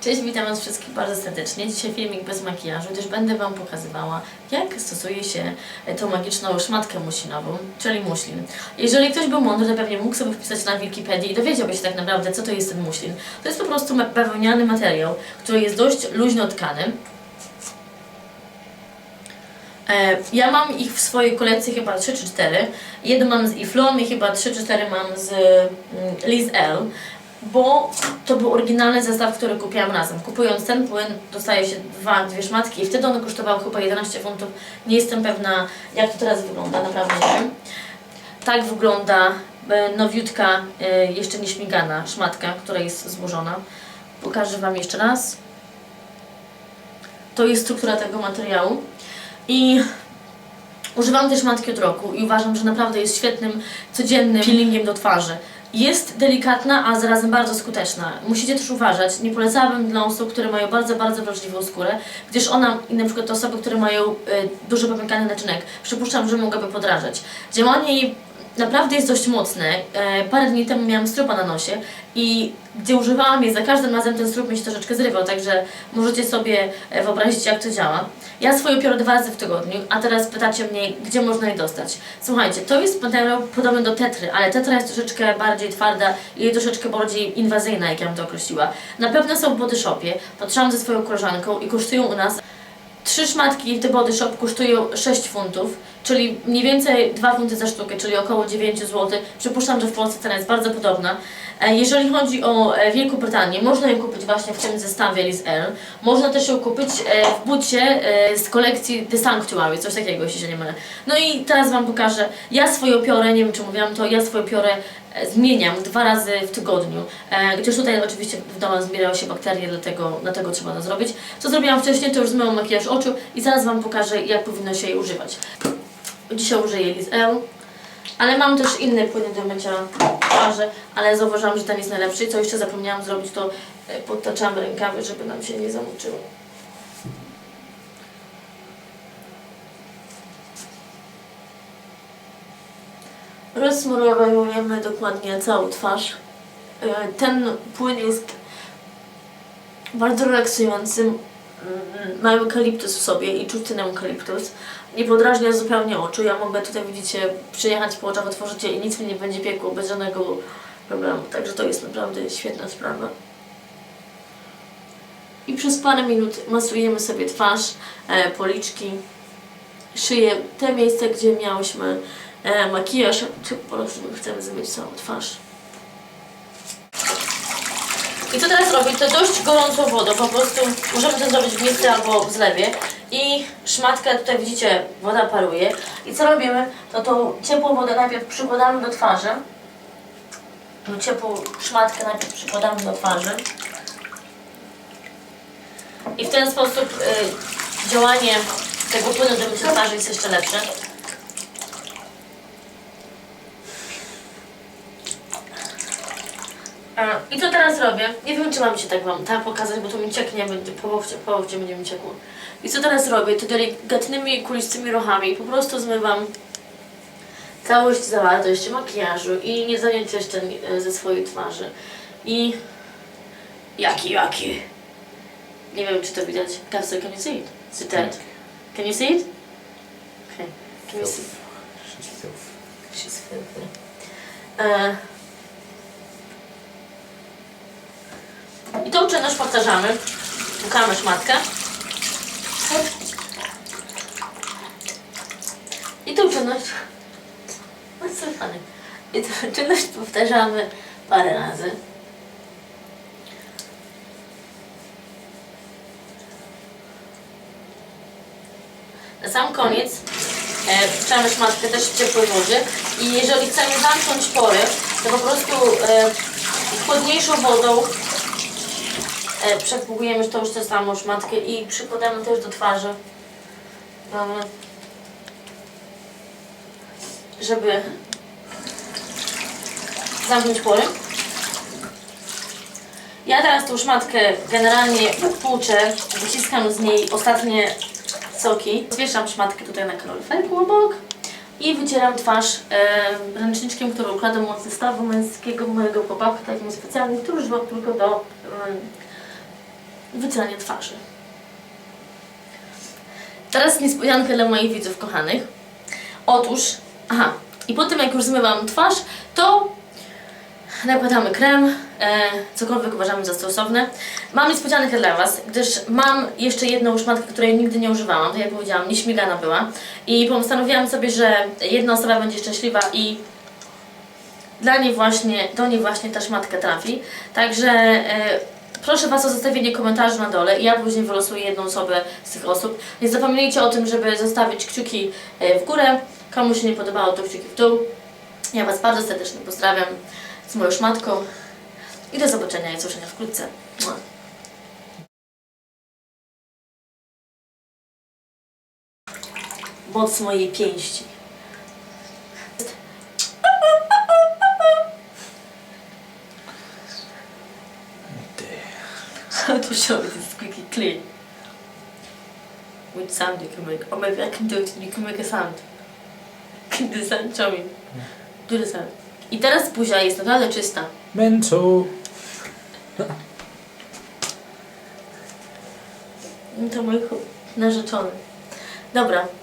Cześć, witam Was wszystkich bardzo serdecznie. Dzisiaj filmik bez makijażu, gdyż będę Wam pokazywała, jak stosuje się tą magiczną szmatkę muślinową, czyli muślin. Jeżeli ktoś był mądry, to pewnie mógł sobie wpisać na Wikipedii i dowiedziałby się tak naprawdę, co to jest ten muślin. To jest po prostu bawełniany materiał, który jest dość luźno tkany. E, Ja mam ich w swojej kolekcji chyba 3 czy 4. Jedną mam z Iflon i chyba 3 czy 4 mam z mm, Liz L. Bo to był oryginalny zestaw, który kupiłam razem. Kupując ten płyn dostaje się dwa, dwie szmatki i wtedy one kosztowały chyba 11 funtów. Nie jestem pewna jak to teraz wygląda, naprawdę nie wiem. Tak wygląda e, nowiutka, e, jeszcze nie śmigana szmatka, która jest złożona. Pokażę Wam jeszcze raz. To jest struktura tego materiału. I używam tej szmatki od roku i uważam, że naprawdę jest świetnym, codziennym peelingiem do twarzy. Jest delikatna, a zarazem bardzo skuteczna. Musicie też uważać, nie polecałabym dla osób, które mają bardzo, bardzo wrażliwą skórę, gdyż ona, i na przykład osoby, które mają y, popękany naczynek, przypuszczam, że mogłaby podrażać. Działanie jej naprawdę jest dość mocne. E, parę dni temu miałam strupa na nosie i gdzie używałam jej, za każdym razem ten strup mi się troszeczkę zrywał, także możecie sobie e, wyobrazić, jak to działa. Ja swoje piorę dwa razy w tygodniu, a teraz pytacie mnie, gdzie można je dostać. Słuchajcie, to jest materiał podobny do tetry, ale tetra jest troszeczkę bardziej twarda i troszeczkę bardziej inwazyjna, jak ja bym to określiła. Na pewno są w Body Shopie, patrzyłam ze swoją koleżanką i kosztują u nas Trzy szmatki The Body Shop kosztują 6 funtów, czyli mniej więcej 2 funty za sztukę, czyli około 9 zł. Przypuszczam, że w Polsce cena jest bardzo podobna. E, Jeżeli chodzi o e, Wielką Brytanię, można ją kupić właśnie w tym zestawie Liz L. Można też ją kupić e, w bucie z kolekcji The Sanctuary, coś takiego, jeśli się nie mylę. No i teraz Wam pokażę. Ja swoją piorę, nie wiem czy mówiłam to, ja swoją piorę zmieniam dwa razy w tygodniu. E, gdyż tutaj oczywiście w domu zbierały się bakterie, dlatego, dlatego trzeba to zrobić. Co zrobiłam wcześniej, to już zmyłam makijaż oczu i zaraz Wam pokażę, jak powinno się jej używać. Dzisiaj użyję Liz L. Ale mam też inne płyny do mycia twarzy, ale zauważyłam, że ten jest najlepszy. Co jeszcze zapomniałam zrobić, to e, podtaczamy rękawy, żeby nam się nie zamoczyły. Rozsmarowujemy dokładnie całą twarz. E, Ten płyn jest bardzo relaksujący. Ma eukaliptus w sobie i czuć ten eukaliptus. Nie podrażnia zupełnie oczu. Ja mogę tutaj, widzicie, przyjechać po oczach, otworzycie i nic mi nie będzie piekło bez żadnego problemu. Także to jest naprawdę świetna sprawa. I przez parę minut masujemy sobie twarz, e, policzki, szyję, te miejsca, gdzie miałyśmy e, makijaż, czy po prostu chcemy zmyć całą twarz. I co teraz robić? To dość gorącą wodą, po prostu możemy to zrobić w misce albo w zlewie. I szmatkę, tutaj widzicie, woda paruje. I co robimy? To tą ciepłą wodę najpierw przykładamy do twarzy. Tą ciepłą szmatkę najpierw przykładamy do twarzy. I w ten sposób y, działanie tego płynu do mycia twarzy jest jeszcze lepsze. A, I co teraz robię? Nie wiem, czy mam się tak wam tak pokazać, bo to mi cieknie, będzie- po łokcie, po łokcie będzie mi ciekło. I co teraz robię? To delikatnymi, kulistymi ruchami po prostu zmywam całość zawartość makijażu i nie zanięcie jeszcze e, ze swojej twarzy. I jaki, jaki? Nie wiem, czy to widać. Castle, can you see it? Is it dead? Can you see it? Okay. Can you see? She's filthy. E, I tą czynność powtarzamy. Pukamy szmatkę. I tą czynność. Funny? I tą czynność powtarzamy parę razy. Na sam koniec e, wpuszczamy szmatkę też w ciepłej wodzie i jeżeli chcemy zamknąć pory, to po prostu e, chłodniejszą wodą e, przepłukujemy tą już tę samą szmatkę i przykładamy też do twarzy. Mamy, żeby zamknąć pory. Ja teraz tą szmatkę generalnie tłuczę, wyciskam z niej ostatnie soki. Zwieszam szmatkę tutaj na kaloryferku obok i wycieram twarz e, ręczniczkiem, który układam od zestawu męskiego mojego chłopaka, takim specjalnym, który używam tylko do em, wycieranie twarzy. Teraz niespodzianka dla moich widzów kochanych. Otóż, aha, i po tym jak już zmywam twarz, to nakładamy krem, e, cokolwiek uważamy za stosowne. Mam niespodziankę dla Was, gdyż mam jeszcze jedną szmatkę, której nigdy nie używałam, tak jak powiedziałam, nieśmigana była. I postanowiłam sobie, że jedna osoba będzie szczęśliwa i dla niej właśnie, do niej właśnie ta szmatka trafi. Także e, proszę Was o zostawienie komentarza na dole i ja później wylosuję jedną osobę z tych osób. Nie zapominajcie o tym, żeby zostawić kciuki e, w górę. Komu się nie podobało, to kciuki w dół. Ja Was bardzo serdecznie pozdrawiam z moją szmatką i do zobaczenia i usłyszenia wkrótce. Moc mojej pięści. How to show it is squeaky clean. Which sound you can make? Or maybe I can do it you can make a sound. Can the sound? Show me. Do the sound. I teraz buzia jest naprawdę czysta. Mento. To mój narzeczony. Dobra,